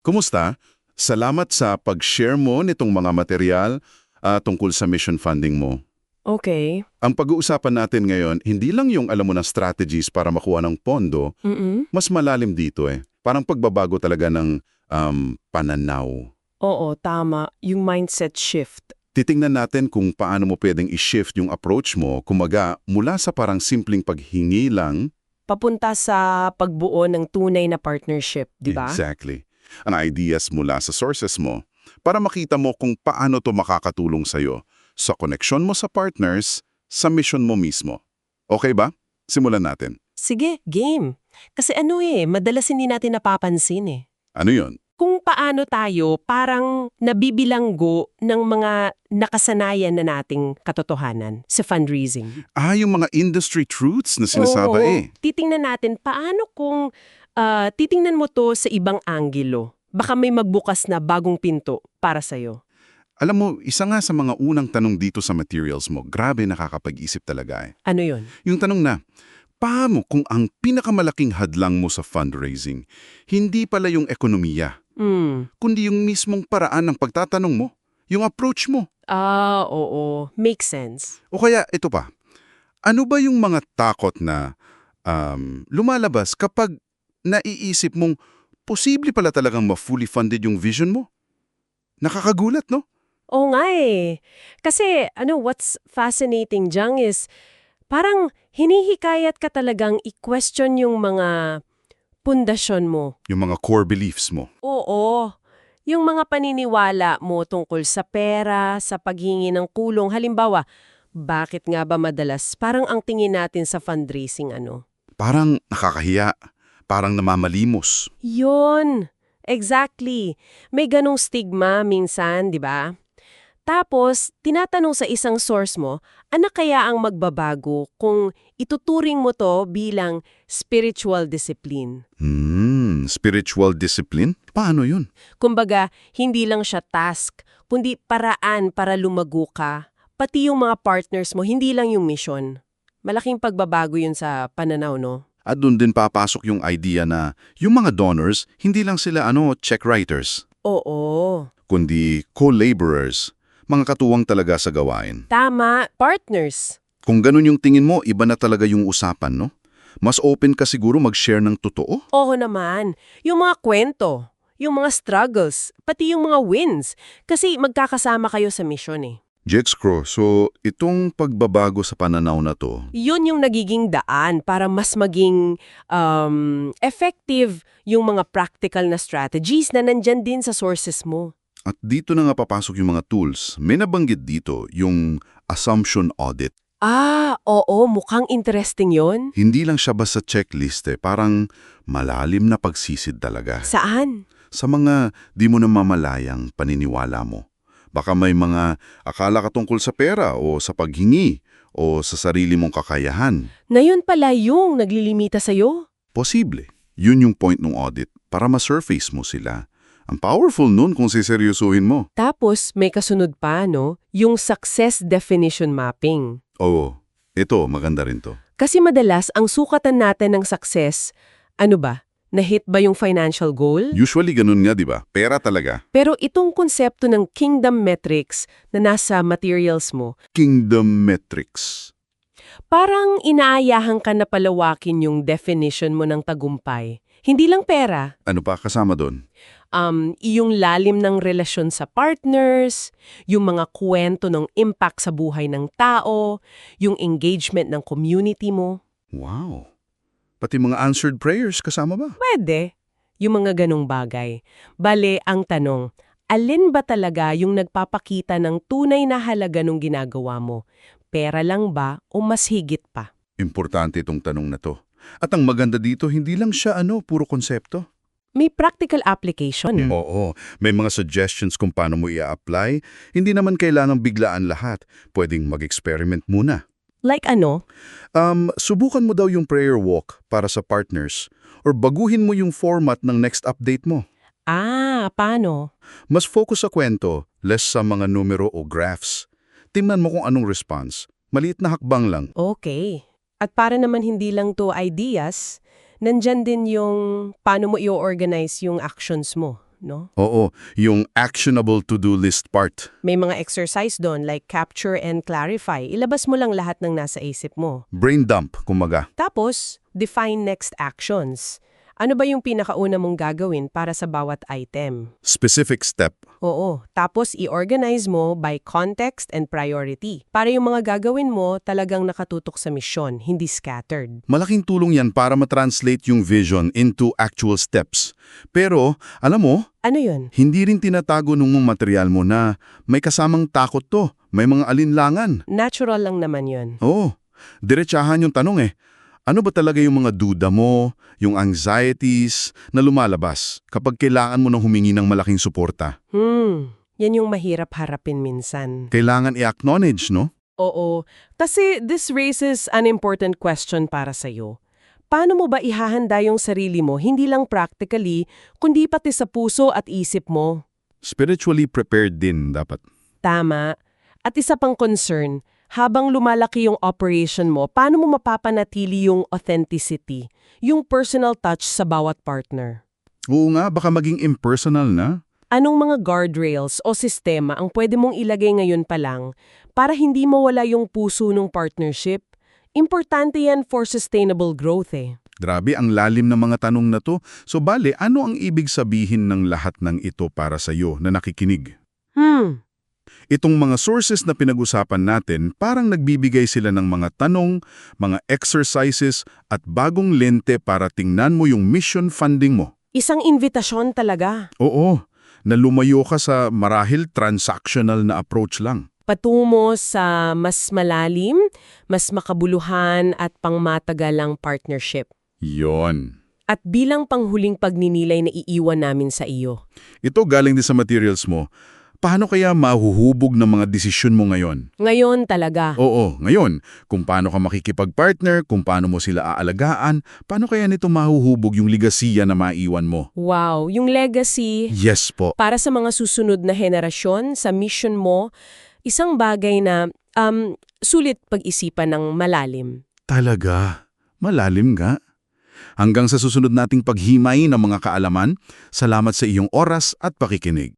Kumusta? Salamat sa pag-share mo nitong mga material ah, tungkol sa mission funding mo. Okay. Ang pag-uusapan natin ngayon, hindi lang yung alam mo na strategies para makuha ng pondo, Mm-mm. mas malalim dito eh. Parang pagbabago talaga ng um, pananaw. Oo, tama. Yung mindset shift. Titingnan natin kung paano mo pwedeng i-shift yung approach mo, kumaga mula sa parang simpleng paghingi lang, Papunta sa pagbuo ng tunay na partnership, di ba? exactly, ang ideas mula sa sources mo, para makita mo kung paano to makakatulong sa'yo sa koneksyon mo sa partners, sa mission mo mismo. Okay ba? Simulan natin. Sige, game. Kasi ano eh, madalas hindi natin napapansin eh. Ano yon? Kung paano tayo parang nabibilanggo ng mga nakasanayan na nating katotohanan sa fundraising. Ah, yung mga industry truths na sinasaba Oo. eh. Titingnan natin paano kung ah, titingnan mo to sa ibang angulo. Baka may magbukas na bagong pinto para sa'yo. Alam mo, isa nga sa mga unang tanong dito sa materials mo, grabe nakakapag-isip talaga eh. Ano yon? Yung tanong na, paano kung ang pinakamalaking hadlang mo sa fundraising, hindi pala yung ekonomiya, Hmm. kundi yung mismong paraan ng pagtatanong mo, yung approach mo. Ah, oo. Makes sense. O kaya, ito pa, ano ba yung mga takot na um, lumalabas kapag naiisip mong posible pala talagang ma-fully funded yung vision mo? Nakakagulat, no? Oo nga eh. Kasi, ano, what's fascinating, Jang, is parang hinihikayat ka talagang i-question yung mga pundasyon mo. Yung mga core beliefs mo. Oo. Yung mga paniniwala mo tungkol sa pera, sa paghingi ng kulong. Halimbawa, bakit nga ba madalas parang ang tingin natin sa fundraising ano? Parang nakakahiya, parang namamalimos. Yun! Exactly. May ganong stigma minsan, di ba? Tapos, tinatanong sa isang source mo, ano kaya ang magbabago kung ituturing mo to bilang spiritual discipline? Hmm, spiritual discipline? Paano yun? Kumbaga, hindi lang siya task, kundi paraan para lumago ka. Pati yung mga partners mo, hindi lang yung mission. Malaking pagbabago yun sa pananaw, no? At doon din papasok yung idea na yung mga donors, hindi lang sila ano, check writers, Oo. kundi co-laborers, mga katuwang talaga sa gawain. Tama, partners. Kung ganun yung tingin mo, iba na talaga yung usapan, no? Mas open ka siguro mag-share ng totoo? Oo naman. Yung mga kwento, yung mga struggles, pati yung mga wins. Kasi magkakasama kayo sa mission eh. Jexcro, so itong pagbabago sa pananaw na to, Yun yung nagiging daan para mas maging um, effective yung mga practical na strategies na nandyan din sa sources mo. at dito na nga papasok yung mga tools. May nabanggit dito yung assumption audit. Ah, oo, mukhang interesting yon. Hindi lang siya basta checklist eh, parang malalim na pagsisid talaga. Saan? Sa mga di mo namamalayang paniniwala mo. Baka may mga akala ka tungkol sa pera o sa paghingi o sa sarili mong kakayahan. Na yun pala yung naglilimita sa'yo? Posible. Yun yung point ng audit para ma-surface mo sila. Ang powerful nun kung siseryosuhin mo. Tapos, may kasunod pa, no? Yung success definition mapping. Oo, ito maganda rin to. Kasi madalas, ang sukatan natin ng success, ano ba? Na-hit ba yung financial goal? Usually ganun nga, di ba? Pera talaga. Pero itong konsepto ng kingdom metrics na nasa materials mo, Kingdom metrics. parang inaayahan ka na palawakin yung definition mo ng tagumpay. Hindi lang pera. Ano pa kasama doon? Um, yung lalim ng relasyon sa partners, yung mga kwento ng impact sa buhay ng tao, yung engagement ng community mo. Wow. Pati mga answered prayers kasama ba? Pwede. Yung mga ganong bagay. Bale, ang tanong, alin ba talaga yung nagpapakita ng tunay na halaga ng ginagawa mo? Pera lang ba o mas higit pa? Importante itong tanong na to. At ang maganda dito, hindi lang siya ano, puro konsepto. May practical application. Oo, may mga suggestions kung paano mo i-apply. Hindi naman kailangang biglaan lahat. Pwedeng mag-experiment muna. Like ano? Um, subukan mo daw yung prayer walk para sa partners or baguhin mo yung format ng next update mo. Ah, paano? Mas focus sa kwento, less sa mga numero o graphs. Tingnan mo kung anong response. Maliit na hakbang lang. Okay. At para naman hindi lang to ideas, nandyan din yung paano mo i-organize yung actions mo. No? Oo, yung actionable to-do list part. May mga exercise doon like capture and clarify. Ilabas mo lang lahat ng nasa isip mo. Brain dump, kumaga. Tapos, define next actions. Ano ba yung pinakauna mong gagawin para sa bawat item? Specific step. Oo. Tapos, i-organize mo by context and priority. Para yung mga gagawin mo talagang nakatutok sa misyon, hindi scattered. Malaking tulong yan para matranslate yung vision into actual steps. Pero, alam mo, Ano yun? hindi rin tinatago nung material mo na may kasamang takot to, may mga alinlangan. Natural lang naman yun. Oo, diretsahan yung tanong eh. Ano ba talaga yung mga duda mo, yung anxieties na lumalabas kapag kailangan mo nang humingi ng malaking suporta? Hmm. Yan yung mahirap harapin minsan. Kailangan i-acknowledge, no? Oo. Kasi this raises an important question para sa'yo. Paano mo ba ihahanda yung sarili mo hindi lang practically, kundi pati sa puso at isip mo? Spiritually prepared din dapat. Tama. At isa pang concern, habang lumalaki yung operation mo, paano mo mapapanatili yung authenticity, yung personal touch sa bawat partner? Oo nga, baka maging impersonal na. Anong mga guardrails o sistema ang pwede mong ilagay ngayon pa lang para hindi mawala yung puso ng partnership? Importante yan for sustainable growth eh. Grabe, ang lalim ng mga tanong na to. So bale, ano ang ibig sabihin ng lahat ng ito para sa'yo na nakikinig? Hmm, Itong mga sources na pinag-usapan natin, parang nagbibigay sila ng mga tanong, mga exercises, at bagong lente para tingnan mo yung mission funding mo. isang invitasyon talaga. Oo, na lumayo ka sa marahil transactional na approach lang. Patungo sa mas malalim, mas makabuluhan at pangmatagalang partnership. Yon. At bilang panghuling pagninilay na iiwan namin sa iyo. Ito galing din sa materials mo. Paano kaya mahuhubog ng mga desisyon mo ngayon? Ngayon talaga. Oo, ngayon, kung paano ka makikipag-partner, kung paano mo sila aalagaan, paano kaya nito mahuhubog yung ligasiya na maiwan mo? Wow, yung legacy Yes po. para sa mga susunod na henerasyon, sa mission mo, isang bagay na um, sulit pag-isipan ng malalim. Talaga? Malalim nga. Hanggang sa susunod nating paghimay ng mga kaalaman, salamat sa iyong oras at pakikinig.